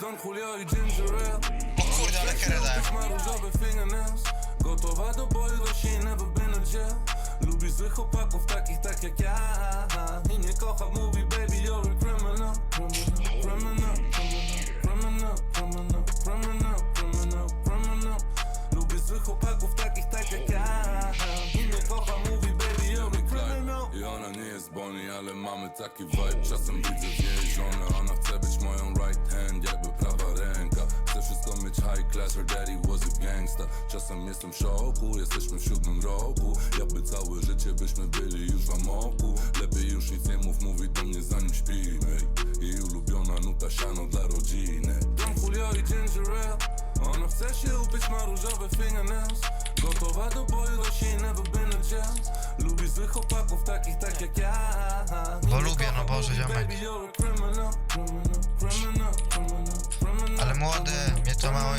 Don Julio i Ginger Ale. O kurde, ale kerę dałem. ma różowe fingernails Gotowa do boju, though she ain't never been in jail Lubi złych chłopaków, takich tak jak ja. I nie kocha mówi, baby, you're a criminal. Criminal, criminal, criminal, criminal, criminal, criminal, criminal Lubi złych chłopaków, takich tak jak ja. I nie kocha mówi, baby, you're a criminal. I ona nie jest Bonnie, ale mamy taki vibe. Czasem widzę w niej żonę mieć high class, her daddy was a gangsta Czasem jestem w szoku, jesteśmy w siódmym roku. Jakby całe życie byśmy byli już w amoku. Lepiej już nic nie mów, mówi do mnie zanim śpimy. Jej ulubiona nuta siano dla rodziny. Don Julio i Ginger Ale Ona chce się upić, ma różowe fingernails Gotowa do boju, though she never been in jail Lubi złych chłopaków, takich tak jak ja. Bo lubię, no Boże, ziomek. A. Ale młody, mnie to mało